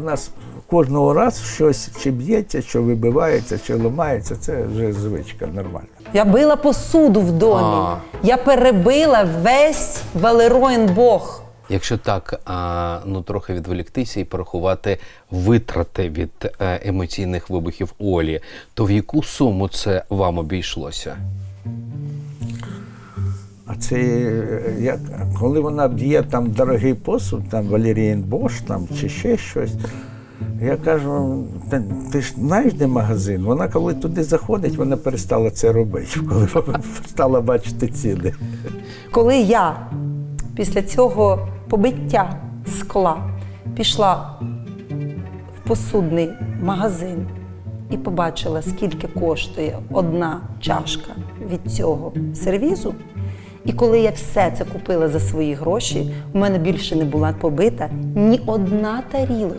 у нас кожного разу щось чи б'ється, що вибивається, чи ламається. Це вже звичка нормальна. Я била посуду в домі. А. Я перебила весь Валероїн Бог. Якщо так, а, ну трохи відволіктися і порахувати витрати від е, емоційних вибухів Олі, то в яку суму це вам обійшлося? Це як коли вона б'є там дорогий посуд, там Валерієн Бош там чи ще щось. Я кажу, ти, ти ж знаєш, де магазин? Вона коли туди заходить, вона перестала це робити, коли стала бачити ціни. Коли я після цього побиття скла пішла в посудний магазин і побачила, скільки коштує одна чашка від цього сервізу. І коли я все це купила за свої гроші, у мене більше не була побита ні одна тарілочка.